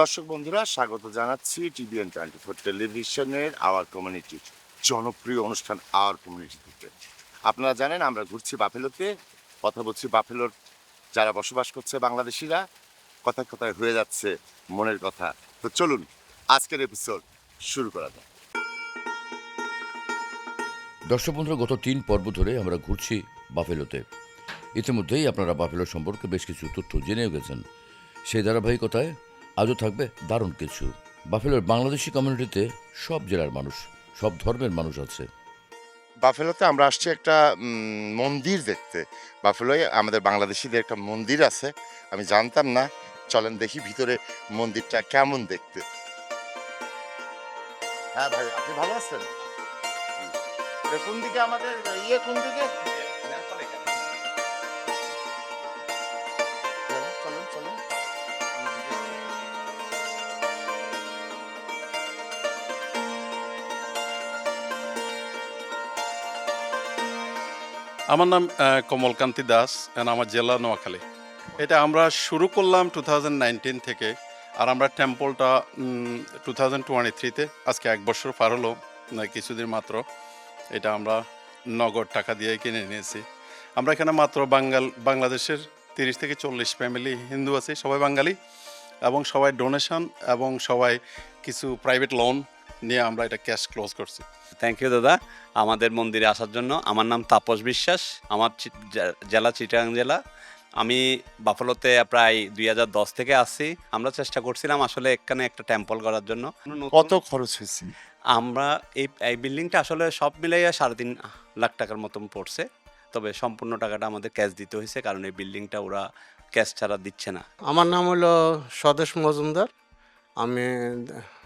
দর্শক বন্ধুরা, স্বাগত জানাচ্ছি টিভিএন টোয়েন্টি ফোর টেলিভিশনের আওয়ার কমিউনিটির জনপ্রিয় অনুষ্ঠান আওয়ার কমিউনিটি থেকে। আপনারা জানেন আমরা ঘুরছি বাফেলোতে, কথা বলছি বাফেলোর, যারা বসবাস করছে বাংলাদেশিরা, কথায় কথায় হয়ে যাচ্ছে মনের কথা। তো চলুন, আজকের এপিসোড শুরু করা যাক। দর্শক বন্ধুরা, গত তিন পর্ব ধরে আমরা ঘুরছি বাফেলোতে। ইতিমধ্যেই আপনারা বাফেলো সম্পর্কে বেশ কিছু তথ্য জেনেও গেছেন। সেই ধারাবাহিকতায় আজও থাকবে দারুণ কিছু। বাফেলোর বাংলাদেশি কমিউনিটিতে সব জেলার মানুষ, সব ধর্মের মানুষ আছে। বাফেলোতে আমরা আসছি একটা মন্দির দেখতে। বাফেলোয় আমাদের বাংলাদেশিদের একটা মন্দির আছে। আমি জানতাম না। চলেন দেখি ভিতরে মন্দিরটা কেমন দেখতে। হ্যাঁ ভাই, আপনি ভালো আছেন? কোন দিকে আমাদের ইয়ে কোন দিকে? আমার নাম কমলকান্তি দাস আমার জেলা নোয়াখালী। এটা আমরা শুরু করলাম টু থেকে, আর আমরা টেম্পলটা টু থাউজেন্ড টোয়েন্টি থ্রিতে আজকে এক বছর পার হলো কিছুদিন মাত্র। এটা আমরা নগদ টাকা দিয়ে কিনে নিয়েছি। আমরা এখানে মাত্র বাঙ্গাল, বাংলাদেশের তিরিশ থেকে চল্লিশ ফ্যামিলি হিন্দু আছে, সবাই বাঙালি, এবং সবাই ডোনেশন এবং সবাই কিছু প্রাইভেট লোন নিয়ে আমরা এটা ক্যাশ ক্লোজ করছি। থ্যাংক ইউ দাদা। আমাদের মন্দিরে আসার জন্য। আমার নাম তাপস বিশ্বাস। আমার চি- জেলা চিটাগাং জেলা। আমি বাফলোতে প্রায় দুই হাজার দশ থেকে আসছি। আমরা চেষ্টা করছিলাম আসলে এখানে একটা টেম্পল করার জন্য। কত খরচ হয়েছে? আমরা এই এই বিল্ডিংটা আসলে সব মিলাইয়া সাড়ে তিন লাখ টাকার মতন পড়ছে। তবে সম্পূর্ণ টাকাটা আমাদের ক্যাশ দিতে হয়েছে কারণ এই বিল্ডিংটা ওরা ক্যাশ ছাড়া দিচ্ছে না। আমার নাম হলো স্বদেশ মজুমদার। আমি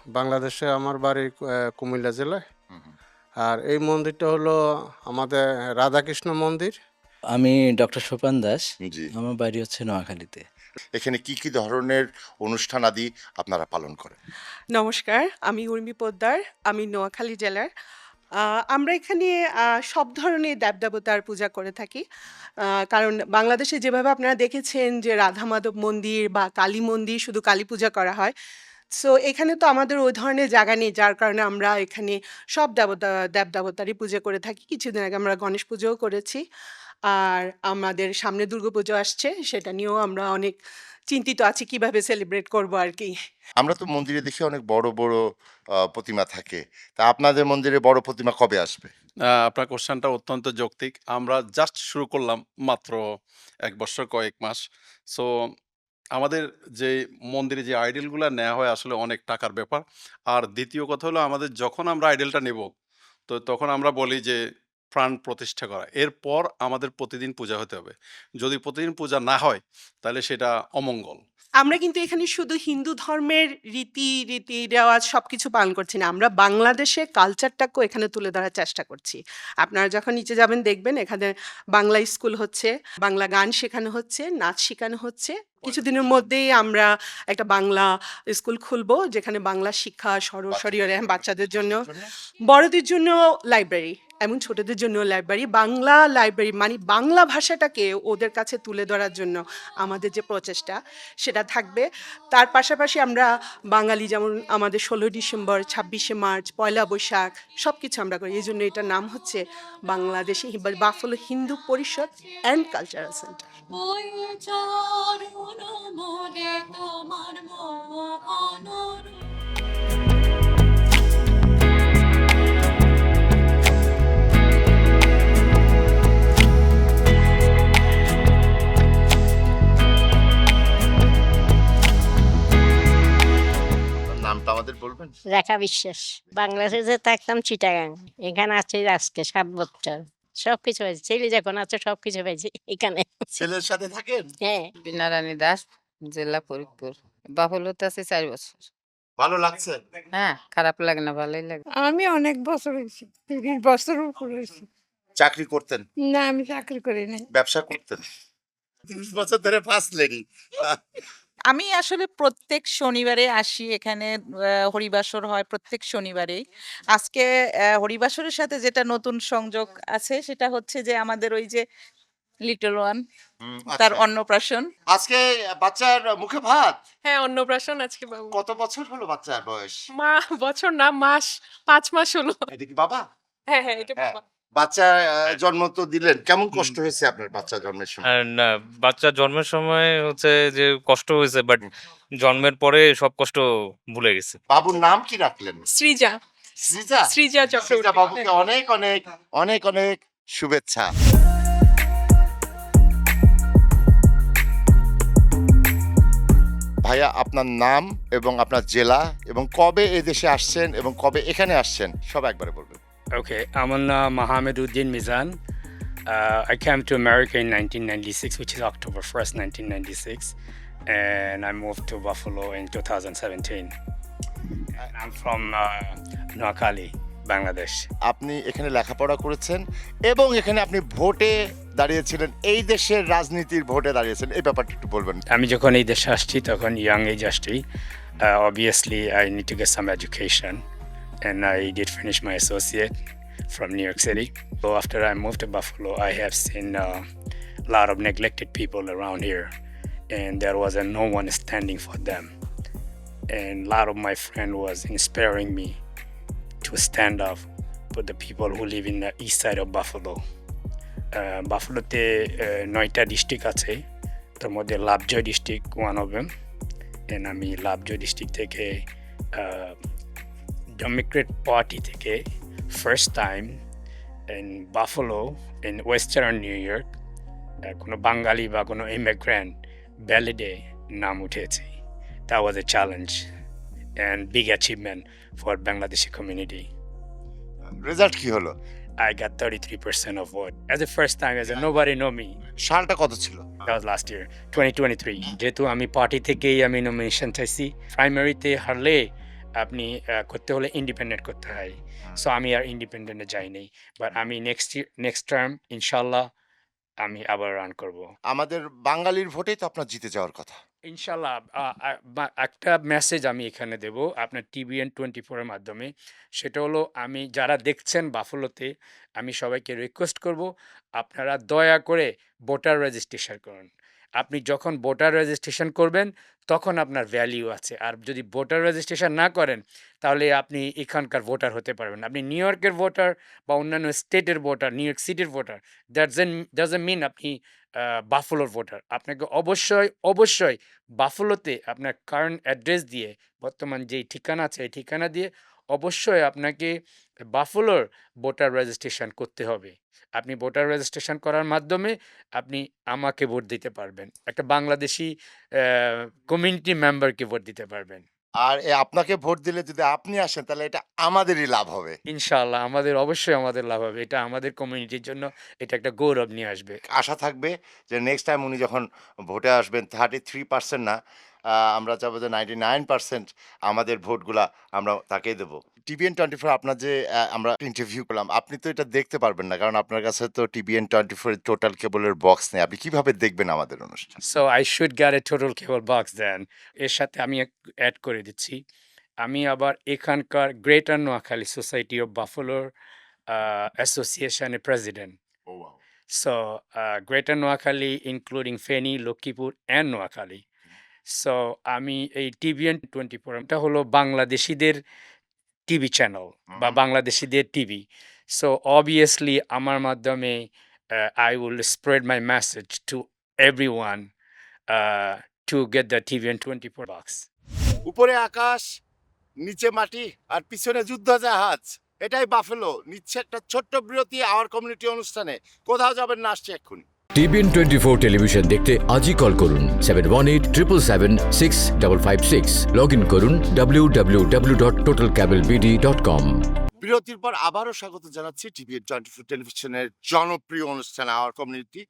বাংলাদেশে আমার বাড়ি কুমিল্লা জেলায়। আর এই মন্দিরটা হলো আমাদের রাধাকৃষ্ণ মন্দির। আমি ডক্টর সোপান দাস। জি। আমার বাড়ি হচ্ছে নোয়াখালীতে। এখানে কি কি ধরনের অনুষ্ঠান আদি আপনারা পালন করেন? নমস্কার আমি উর্মি পোদ্দার আমি নোয়াখালী জেলার। আমরা এখানে সব ধরনের দেবদেবতার পূজা করে থাকি। কারণ বাংলাদেশে যেভাবে আপনারা দেখেছেন যে রাধা মাধব মন্দির বা কালী মন্দির শুধু কালী পূজা করা হয় সো এখানে তো আমাদের ওই ধরনের জায়গা নেই যার কারণে আমরা এখানে সব দেবতা দেব দেবতারই পুজো করে থাকি। কিছুদিন আগে আমরা গণেশ পুজোও করেছি। আর আমাদের সামনে দুর্গাপুজো আসছে সেটা নিয়েও আমরা অনেক চিন্তিত আছি কীভাবে সেলিব্রেট করব আর কি। আমরা তো মন্দিরে দেখি অনেক বড় বড় প্রতিমা থাকে। তা আপনাদের মন্দিরে বড় প্রতিমা কবে আসবে? আপনার কোশ্চেনটা অত্যন্ত যৌক্তিক। আমরা জাস্ট শুরু করলাম মাত্র এক বছর কয়েক মাস। সো আমাদের যে মন্দিরে যে আইডেলগুলো নেওয়া হয় আসলে অনেক টাকার ব্যাপার। আর দ্বিতীয় কথা হলো, আমাদের যখন আমরা আইডেলটা নেব, তো তখন আমরা বলি যে প্রাণ প্রতিষ্ঠা করা। এরপর আমাদের প্রতিদিন পূজা হতে হবে। যদি প্রতিদিন পূজা না হয় তাহলে সেটা অমঙ্গল। আমরা কিন্তু এখানে শুধু হিন্দু ধর্মের রীতি রীতি রেওয়াজ সব কিছু পালন করছি না। আমরা বাংলাদেশে কালচারটাকেও এখানে তুলে ধরার চেষ্টা করছি। আপনারা যখন নিচে যাবেন দেখবেন এখানে বাংলা স্কুল হচ্ছে বাংলা গান শেখানো হচ্ছে নাচ শেখানো হচ্ছে। কিছুদিনের মধ্যেই আমরা একটা বাংলা স্কুল খুলবো যেখানে বাংলা শিক্ষা সরসরি বাচ্চাদের জন্য। বড়দের জন্য লাইব্রেরি এবং ছোটদের জন্য লাইব্রেরি বাংলা লাইব্রেরি মানে বাংলা ভাষাটাকে ওদের কাছে তুলে ধরার জন্য আমাদের যে প্রচেষ্টা, সেটা থাকবে। তার পাশাপাশি আমরা বাঙালি যেমন আমাদের ষোলোই ডিসেম্বর, ছাব্বিশে মার্চ, পয়লা বৈশাখ সব কিছু আমরা করি। এই জন্য এটার নাম হচ্ছে Bangladeshi Buffalo Hindu Parishad and cultural centre নামটা আমাদের বলবেন? রেখা বিশ্বাস। বাংলাদেশে থাকতাম চিটাগাং এখানে আছে আজকে সাত বছর। সব কিছু হয়েছে। ছেলে যখন আছে সব কিছু হয়েছে এখানে। ছেলের সাথে থাকেন? হ্যাঁ। বিনারানী দাস জেলা ফরিদপুর। বাফুলতে আছে চার বছর। ভালো লাগছে? হ্যাঁ খারাপ লাগে না ভালোই লাগে। আমি অনেক বছর হয়েছি তিরিশ বছর উপর হয়েছি। চাকরি করতেন? না আমি চাকরি করি নাই। ব্যবসা করতেন? তিরিশ বছর ধরে ফার্স্ট লেডি আমি আসলে প্রত্যেক শনিবারে আসি এখানে আহ, হরিবাসর হয় প্রত্যেক শনিবারেই। আজকে আহ, হরিবাসরের সাথে যেটা নতুন সংযোগ আছে সেটা হচ্ছে যে আমাদের ওই যে লিটল ওয়ান তার আচ্ছা। অন্নপ্রাশন। আজকে বাচ্চার মুখে ভাত? হ্যাঁ অন্নপ্রাশন আজকে বাবু। কত বছর হলো বাচ্চার বয়স? মা বছর না মাস পাঁচ মাস হলো। এটা কি বাবা? হ্যাঁ হ্যাঁ এটা হ্যাঁ। বাবা। বাচ্চা জন্ম তো দিলেন। কেমন কষ্ট হয়েছে আপনার বাচ্চা জন্মের সময়? না বাচ্চা জন্মের সময় হচ্ছে যে কষ্ট হয়েছে বাট জন্মের পরে সব কষ্ট ভুলে গেছে। বাবুর নাম কি রাখলেন? সৃজা। সৃজা? সৃজা চক্রবর্তী। বাবুকে অনেক অনেক অনেক অনেক শুভেচ্ছা। ভাইয়া আপনার নাম এবং আপনার জেলা এবং কবে এই দেশে আসছেন এবং কবে এখানে আসছেন সব একবারে বলবেন। Okay, I'm on uh, Mohammeduddin Mizan. Uh, I came to America in 1996, which is October 1st, 1996, and I moved to Buffalo in 2017. And I'm from uh, Noakhali, Bangladesh. আপনি এখানে লেখাপড়া করেছেন এবং এখানে আপনি ভোটে দাঁড়িয়েছিলেন এই দেশের রাজনীতির ভোটে দাঁড়িয়েছেন এই ব্যাপারটা একটু বলবেন আমি যখন এই দেশে আসছি তখন ইয়াং এজ আসছি obviously I need to get some education and I did finish my associate from New York City. So after I moved to Buffalo, I have seen uh, a lot of neglected people around here, and there was a no one standing for them. And a lot of my friend was inspiring me to stand up for the people who live in the east side of Buffalo. Uh, বাফলোতে নয়টা district আছে তার মধ্যে লাভজয় district one of them and আমি Lovejoy district থেকে democrat party থেকে first time in Buffalo in western New York কোনো বাঙালি বা কোনো ইমিগ্রেন্ট ব্যালিডে নাম উঠেছে তা was a challenge and big achievement for Bangladeshi community result কি হলো I got 33% of vote. As the first time, as a nobody know me. সালটা কত ছিল লাস্ট ইয়ার last year, 2023. যেহেতু আমি পার্টি থেকেই আমি নমিনেশন চাইছি প্রাইমারিতে হারলে আপনি করতে হলে ইন্ডিপেন্ডেন্ট করতে হয়। সো আমি আর ইন্ডিপেন্ডেন্টে যাইনি বাট আমি নেক্সট নেক্সট টার্ম ইনশাল্লাহ আমি আবার রান করব। আমাদের বাঙালির ভোটেই তো আপনার জিতে যাওয়ার কথা। ইনশাল্লাহ একটা মেসেজ আমি এখানে দেব আপনার টিভিএন টোয়েন্টি ফোরের মাধ্যমে। সেটা হলো আমি যারা দেখছেন বাফলোতে আমি সবাইকে রিকোয়েস্ট করব আপনারা দয়া করে ভোটার রেজিস্ট্রেশন করুন। আপনি যখন ভোটার রেজিস্ট্রেশন করবেন, তখন আপনার ভ্যালিউ আছে। আর যদি ভোটার রেজিস্ট্রেশন না করেন, তাহলে আপনি এখানকার ভোটার হতে পারবেন আপনি নিউ ইয়র্কের ভোটার বা অন্যান্য স্টেটের ভোটার নিউ ইয়র্ক সিটির ভোটার দ্যাটসেন ডাজেন্ট মিন আপনি বাফলোর ভোটার আপনাকে অবশ্যই অবশ্যই বাফলোতে আপনার কারেন্ট অ্যাড্রেস দিয়ে, বর্তমান যেই ঠিকানা আছে, এই ঠিকানা দিয়ে অবশ্যই আপনাকে বাফলোর ভোটার রেজিস্ট্রেশন করতে হবে। আপনি ভোটার রেজিস্ট্রেশন করার মাধ্যমে আপনি আমাকে ভোট দিতে পারবেন। একটা বাংলাদেশি কমিউনিটি মেম্বারকে ভোট দিতে পারবেন। আর আপনাকে ভোট দিলে যদি আপনি আসেন তাহলে এটা আমাদেরই লাভ হবে। ইনশাআল্লাহ আমাদের অবশ্যই আমাদের লাভ হবে। এটা আমাদের কমিউনিটির জন্য এটা একটা গৌরব নিয়ে আসবে। আশা থাকবে যে নেক্সট টাইম উনি যখন ভোটে আসবেন থার্টি থ্রি পার্সেন্ট না আমরা চাবো যে নাইনটি নাইন পার্সেন্ট আমাদের ভোটগুলা আমরা তাকেই দেবো। টিভিএন টোয়েন্টি ফোর আপনার যে আমরা ইন্টারভিউ করলাম আপনি তো এটা দেখতে পারবেন না কারণ আপনার কাছে তো টিভিএন টোয়েন্টি ফোর টোটাল কেবলের বক্স নেই। আপনি কীভাবে দেখবেন আমাদের অনুষ্ঠান? So I should get a total cable box then এর সাথে আমি অ্যাড করে দিচ্ছি। আমি আবার এখানকার গ্রেটার নোয়াখালী সোসাইটি অফ বাফলোর অ্যাসোসিয়েশনের president so greater Noakhali including Feni Lakshmipur and Noakhali so আমি এই টিভিএন টোয়েন্টি ফোর এটা হলো বাংলাদেশিদের টিভি চ্যানেল বা বাংলাদেশিদের টিভি সো অবভিয়াসলি আমার মাধ্যমে I will spread my message to every one to get the TVN twenty four box উপরে আকাশ নিচে মাটি আর পিছনে যুদ্ধ জাহাজ এটাই বাফেলো। নিচ্ছে একটা ছোট্ট বিরতি আওয়ার কমিউনিটি অনুষ্ঠানে। কোথাও যাবেন না আসছে এক্ষুনি। টিভিএন টোয়েন্টি ফোর টেলিভিশন দেখতে আজই কল করুন seven one eight triple seven six double five six log in করুন W W W dot total cable BD dot com বিরতির পর আবারও স্বাগত জানাচ্ছি টিভি টোয়েন্টি ফোর টেলিভিশনের জনপ্রিয় অনুষ্ঠান আওয়ার কমিউনিটি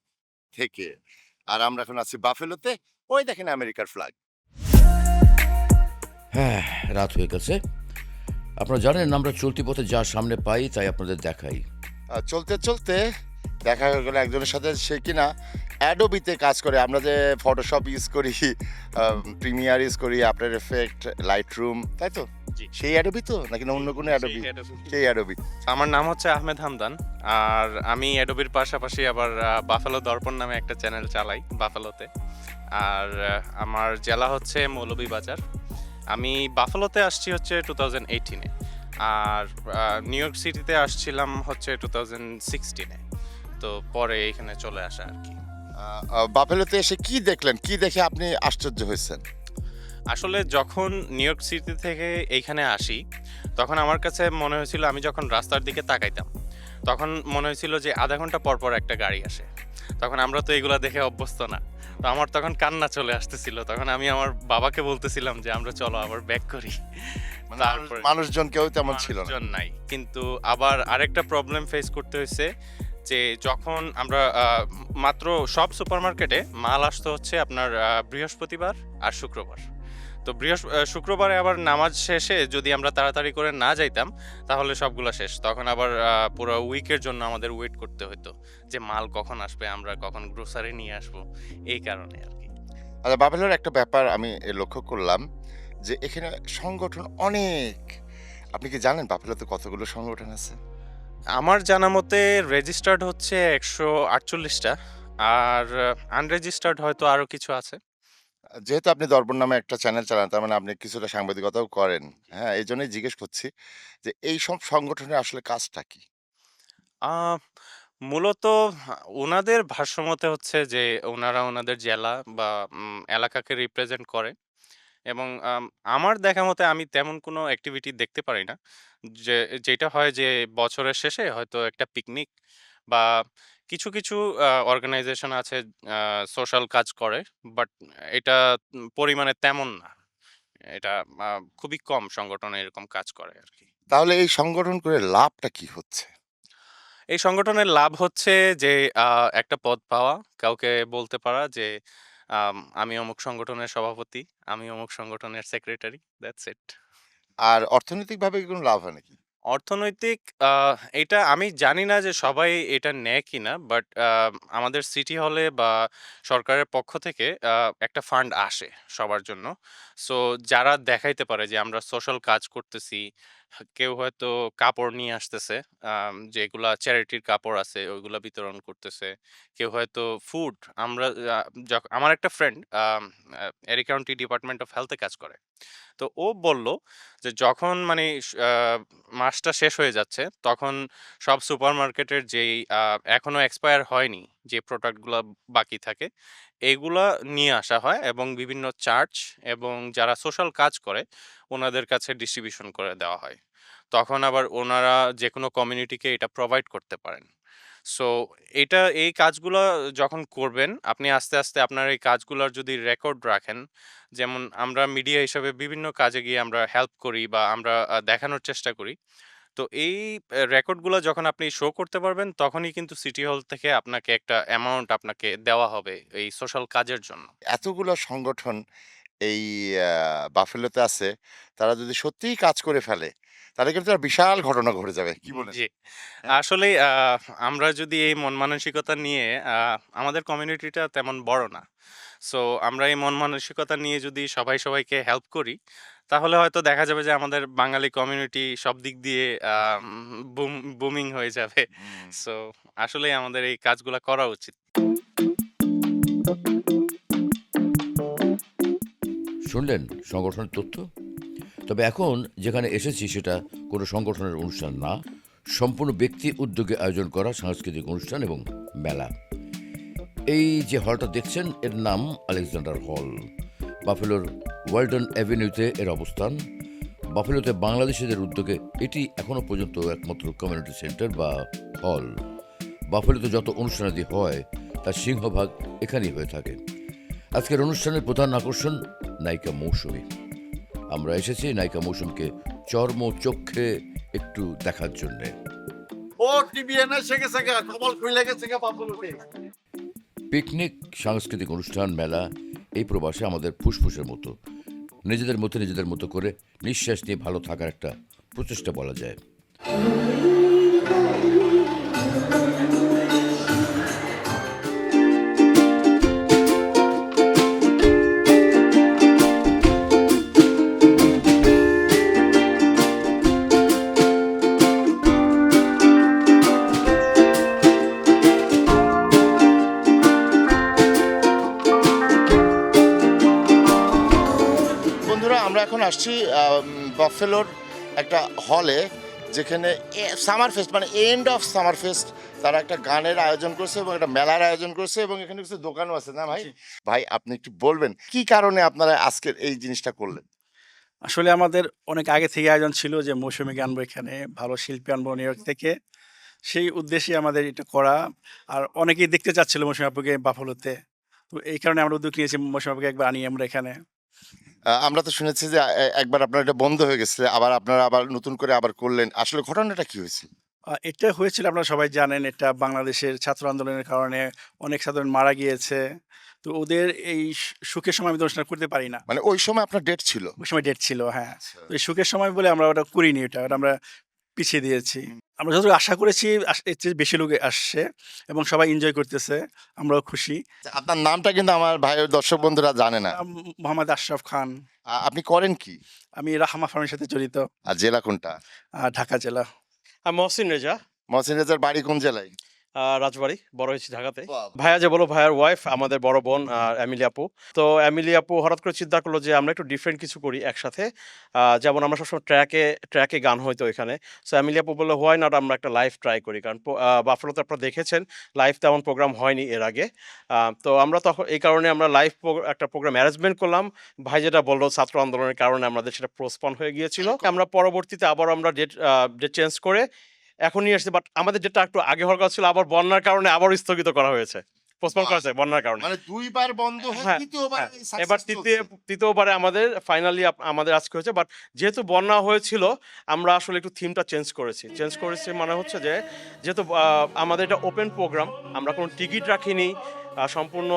থেকে। আর আমরা এখন আছি বাফেলোতে ওই দেখেন আমেরিকার ফ্ল্যাগ হ্যাঁ রাত হয়ে গেছে। আপনারা জানেন আমরা চলতি পথে যা সামনে পাই তাই আপনাদের দেখাই। চলতে চলতে দেখা হয়ে গেল একজনের সাথে সে কিনা অ্যাডোবিতে কাজ করে। আমরা যে ফটোশপ ইউজ করি প্রিমিয়ার ইউজ করি আফটার এফেক্ট লাইট রুম তাই তো? সেই অ্যাডোবি তো? নাকি না অন্য কোনো অ্যাডোবি সেই অ্যাডোবি আমার নাম হচ্ছে আহমেদ হামদান আর আমি অ্যাডোবির পাশাপাশি আবার বাফালো দর্পণ নামে একটা চ্যানেল চালাই বাফালোতে আর আমার জেলা হচ্ছে মৌলভীবাজার আমি বাফালোতে আসছি হচ্ছে টু থাউজেন্ড এইটিনে আর নিউ ইয়র্ক সিটিতে আসছিলাম হচ্ছে টু থাউজেন্ড সিক্সটিনে তো পরে এখানে চলে আসা আর কি। বাফেলোতে এসে কি দেখলেন? কি দেখে আপনি আশ্চর্য হয়েছেন? আসলে যখন নিউ ইয়র্ক সিটি থেকে এইখানে আসি তখন আমার কাছে মনে হয়েছিল আমি যখন রাস্তার দিকে তাকাইতাম তখন মনে হয়েছিল যে আধা ঘণ্টা পর পর একটা গাড়ি আসে। তখন আমরা তো এগুলা দেখে অভ্যস্ত না। তো আমার তখন কান্না চলে আসতেছিল। তখন আমি আমার বাবাকে বলতেছিলাম যে আমরা চলো আবার ব্যাক করি। মানে তারপরে মানুষজন কেউ তেমন ছিল না। নাই। কিন্তু আবার আরেকটা প্রবলেম ফেস করতে হয়েছে যে যখন আমরা মাত্র সব সুপারমার্কেটে মাল আসতো হচ্ছে আপনার বৃহস্পতিবার আর শুক্রবার। তো বৃহস্প শুক্রবারে আবার নামাজ শেষে যদি আমরা তাড়াতাড়ি করে না যাইতাম, তাহলে সবগুলো শেষ। তখন আবার পুরো উইকের জন্য আমাদের ওয়েট করতে হতো যে মাল কখন আসবে, আমরা কখন গ্রোসারি নিয়ে আসব, এই কারণে আর কি। আচ্ছা বাফেলোর একটা ব্যাপার আমি লক্ষ্য করলাম যে এখানে সংগঠন অনেক। আপনি কি জানেন বাফেলোতে কতগুলো সংগঠন আছে? আমার জানা মতে রেজিস্টার্ড হচ্ছে একশো আটচল্লিশটা আর আনরেজিস্টার্ড হয়তো আরও কিছু আছে। যেহেতু আপনি দর্পণ নামে একটা চ্যানেল চালান তার মানে আপনি কিছুটা সাংবাদিকতাও করেন। হ্যাঁ এই জন্যই জিজ্ঞেস করছি যে এই সব সংগঠনের আসলে কাজটা কি? মূলত ওনাদের ভাষ্যমতে হচ্ছে যে ওনারা ওনাদের জেলা বা এলাকাকে রিপ্রেজেন্ট করে। এবং আম, আমার দেখা মতে আমি তেমন কোনো অ্যাক্টিভিটি দেখতে পারি না। যে যেটা হয় যে বছরের শেষে হয়তো একটা পিকনিক বা কিছু কিছু অর্গানাইজেশন আছে সোশ্যাল কাজ করে বাট এটা উম, পরিমাণে তেমন না। এটা খুবই কম সংগঠন এরকম কাজ করে আর কি তাহলে এই সংগঠন করে লাভটা কি হচ্ছে? এই সংগঠনের লাভ হচ্ছে যে একটা পদ পাওয়া কাউকে বলতে পারা যে আম, আমি অমুক সংগঠনের সভাপতি আমি অমুক সংগঠনের সেক্রেটারি দ্যাটস ইট আর অর্থনৈতিকভাবে কি কোনো লাভ হয় নাকি? অর্থনৈতিক আহ, এটা আমি জানি না যে সবাই এটা নেয় কিনা বাট আমাদের সিটি হলে বা সরকারের পক্ষ থেকে আহ, একটা ফান্ড আসে সবার জন্য। সো যারা দেখাইতে পারে যে আমরা সোশ্যাল কাজ করতেছি কেউ হয়তো কাপড় নিয়ে আসতেছে যেগুলা চ্যারিটির কাপড় আছে ওইগুলা বিতরণ করতেছে। কেউ হয়তো ফুড আমরা আমার একটা ফ্রেন্ড এরি কাউন্টি ডিপার্টমেন্ট অফ হেলথে কাজ করে। তো ও বলল যে যখন মানে মাসটা শেষ হয়ে যাচ্ছে তখন সব সুপারমার্কেটের যেই আহ, এখনও এক্সপায়ার হয়নি যে প্রোডাক্টগুলো বাকি থাকে এগুলা নিয়ে আসা হয় এবং বিভিন্ন চার্চ এবং যারা সোশ্যাল কাজ করে ওনাদের কাছে ডিস্ট্রিবিউশন করে দেওয়া হয়। তখন আবার ওনারা যে কোনো কমিউনিটিকে এটা প্রোভাইড করতে পারেন। সো, এটা এই কাজগুলো যখন করবেন, আপনি আস্তে আস্তে আপনার এই কাজগুলোর যদি রেকর্ড রাখেন, যেমন আমরা মিডিয়া হিসাবে বিভিন্ন কাজে গিয়ে আমরা হেল্প করি বা আমরা দেখানোর চেষ্টা করি তো এই রেকর্ডগুলো যখন আপনি শো করতে পারবেন তখনই কিন্তু সিটি হল থেকে আপনাকে একটা অ্যামাউন্ট আপনাকে দেওয়া হবে এই সোশ্যাল কাজের জন্য। এতগুলো সংগঠন এই বাফেলোতে আছে তারা যদি সত্যিই কাজ করে ফেলে তাহলে কিন্তু একটা বিশাল ঘটনা ঘটে যাবে কি বলে জি। আসলে আহ, আমরা যদি এই মন মানসিকতা নিয়ে আমাদের কমিউনিটিটা তেমন বড় না। সো আমরা এই মন মানসিকতা নিয়ে যদি সবাই সবাইকে হেল্প করি তাহলে হয়তো দেখা যাবে যে আমাদের বাঙালি কমিউনিটি সব দিক দিয়ে বুমিং হয়ে যাবে। সো আসলে আমাদের এই কাজগুলো করা উচিত। শুনলেন সংগঠনের তথ্য? তবে এখন যেখানে এসেছি সেটা কোনো সংগঠনের অনুষ্ঠান না সম্পূর্ণ ব্যক্তি উদ্যোগে আয়োজন করা সাংস্কৃতিক অনুষ্ঠান এবং মেলা। এই যে হলটা দেখছেন এর নাম আলেকজান্ডার হল। বাফেলোর ওয়ালটন অ্যাভিনিউতে এর অবস্থান। বাফেলোতে বাংলাদেশিদের উদ্যোগে এটি এখনও পর্যন্ত একমাত্র কমিউনিটি সেন্টার বা হল। বাফেলোতে যত অনুষ্ঠানাদি হয় তার সিংহভাগ এখানেই হয়ে থাকে। আজকের অনুষ্ঠানের প্রধান আকর্ষণ নায়িকা মৌসুমী। আমরা এসেছি নায়িকা মৌসুমকে চর্ম চক্ষে একটু দেখার জন্যে। পিকনিক সাংস্কৃতিক অনুষ্ঠান মেলা এই প্রবাসে আমাদের ফুসফুসের মতো। নিজেদের মতো নিজেদের মতো করে নিঃশ্বাস নিয়ে ভালো থাকার একটা প্রচেষ্টা বলা যায়। আসছি বাফেলোর একটা হলে যেখানে সামার ফেস্ট মানে এন্ড অফ সামার ফেস্ট তারা একটা গানের আয়োজন করছে এবং একটা মেলার আয়োজন করছে এবং এখানে কিছু দোকানও আছে না ভাই? ভাই আপনি একটু বলবেন কি কারণে আপনারা আজকের এই জিনিসটা করলেন? আসলে আমাদের অনেক আগে থেকে আয়োজন ছিল যে মৌসুমীকে আনব এখানে ভালো শিল্পী আনব নিউ ইয়র্ক থেকে। সেই উদ্দেশ্যে আমাদের এটা করা আর অনেকেই দেখতে চাচ্ছিল মৌসুমী আপুকে বাফলোতে। তো এই কারণে আমরা উদ্যোগ নিয়েছি মৌসুমী আপুকে একবার আনি আমরা এখানে। আমরা তো শুনেছি যে এ- একবার আপনার এটা বন্ধ হয়ে গেছে আবার আপনারা আবার নতুন করে আবার করলেন। আসলে ঘটনাটা কি হয়েছে এটা হয়েছিল আপনারা সবাই জানেন এটা বাংলাদেশের ছাত্র আন্দোলনের কারণে অনেক সাধারণ মারা গিয়েছে। তো ওদের এই সু- সুখের সময় আমি তো অনুষ্ঠান করতে পারি না। মানে ওই সময় আপনার ডেট ছিল? ওই সময় ডেট ছিল হ্যাঁ। তো এই সুখের সময় বলে আমরা ওটা করিনি ওটা ওটা আমরা পিছিয়ে দিয়েছি। আমরা যতটুকু আশা করেছি আস- এর চেয়ে বেশি লোক আসছে এবং সবাই এনজয় করতেছে আমরাও খুশি। আপনার নামটা কিন্তু আমার ভাইয়ের দর্শক বন্ধুরা জানে না। মোহাম্মদ আশরাফ খান। আ- আপনি করেন কি? আমি রাহমা ফার্মের সাথে জড়িত। আর জেলা কোনটা? আহ, ঢাকা জেলা। আমি মহসিন রেজা। মহসিন রেজার বাড়ি কোন জেলায়? রাজবাড়ি বড় হয়েছি ঢাকাতে। ভাইয়া যে বলো ভাইয়ার ওয়াইফ আমাদের বড় বোন এমিলি আপু। তো এমিলি আপু হঠাৎ করে চিন্তা করল যে আমরা একটু ডিফারেন্ট কিছু করি একসাথে। যেমন আমরা সবসময় ট্র্যাকে ট্র্যাকে গান হইতো এখানে। সো এমিলি আপু বলল হোয়াই নট আমরা একটা লাইভ ট্রাই করি? কারণ বাফলোতে আপনারা দেখেছেন লাইভ তেমন প্রোগ্রাম হয়নি এর আগে। তো আমরা তখন এই কারণে আমরা লাইভ একটা প্রোগ্রাম অ্যারেঞ্জমেন্ট করলাম। ভাই যেটা বলল ছাত্র আন্দোলনের কারণে আমাদের সেটা প্রস্পন হয়ে গিয়েছিল। আমরা পরবর্তীতে আবার আমরা ডেট ডেট চেঞ্জ করে এখন নিয়ে আসছে বাট আমাদের যেটা একটু আগে হওয়ার কথা ছিল, আবার বন্যার কারণে আবার স্থগিত করা হয়েছে। পোস্টপন করা হয়েছে বন্যার কারণে। মানে দুইবার বন্ধ হ্যাঁ, তৃতীয়বার হ্যাঁ। এবার তৃতীয় তৃতীয়বারে আমাদের ফাইনালি আমাদের আজকে হয়েছে বাট যেহেতু বন্যা হয়েছিল আমরা আসলে একটু থিমটা চেঞ্জ করেছি। চেঞ্জ করেছি মানে হচ্ছে যে যেহেতু আমাদের এটা ওপেন প্রোগ্রাম আমরা কোনো টিকিট রাখিনি সম্পূর্ণ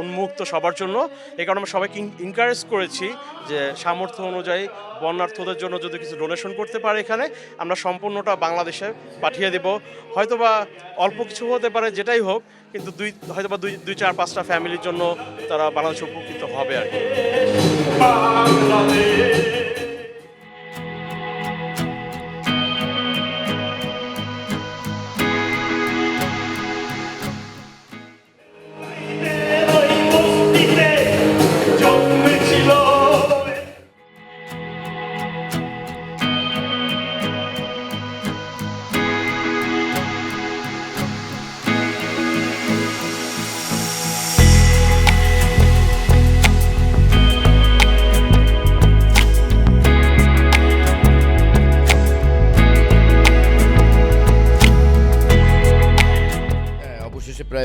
উন্মুক্ত সবার জন্য এই কারণে আমরা সবাইকে ইনকারেজ করেছি যে সামর্থ্য অনুযায়ী বন্যার্থদের জন্য যদি কিছু ডোনেশন করতে পারে এখানে আমরা সম্পূর্ণটা বাংলাদেশে পাঠিয়ে দেব। হয়তোবা অল্প কিছু হতে পারে যেটাই হোক কিন্তু দুই হয়তো বা দুই দুই, চার, পাঁচটা ফ্যামিলির জন্য তারা বাংলাদেশ উপকৃত হবে আর কি।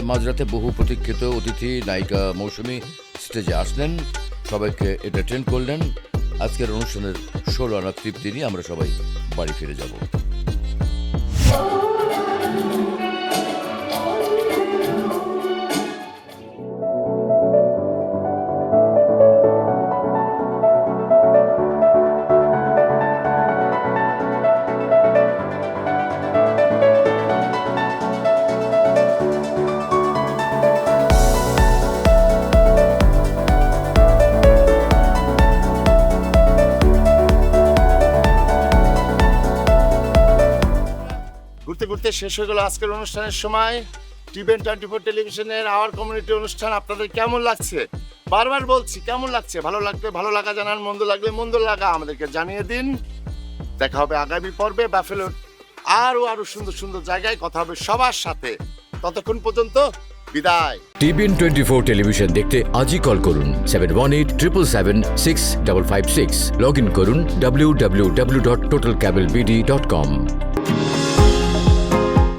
মাঝরাতে বহু প্রতীক্ষিত অতিথি নায়িকা মৌসুমী স্টেজে আসলেন। সবাইকে এন্টারটেন করলেন। আজকের অনুষ্ঠানের ষোলো আনা তৃপ্তি নিয়ে আমরা সবাই বাড়ি ফিরে যাব। শেষ হয়ে গেল আজকের অনুষ্ঠানের সময়। টিভেন টোয়েন্টি ফোর টেলিভিশনের আওয়ার কমিউনিটি অনুষ্ঠান, আপনাদের কেমন লাগছে? বারবার বলছি, কেমন লাগছে? ভালো লাগলে ভালো লাগা জানান, মন্দ লাগলে মন্দ লাগা আমাদেরকে জানিয়ে দিন। দেখা হবে আগামী পর্বে ব্যাফেলোর আরও আরও সুন্দর সুন্দর জায়গায়। কথা হবে সবার সাথে। ততক্ষণ পর্যন্ত বিদায়। টিভিএন টোয়েন্টি ফোর টেলিভিশন দেখতে আজই কল করুন seven one eight triple seven six double five six log in করুন W W W dot total cable BD dot com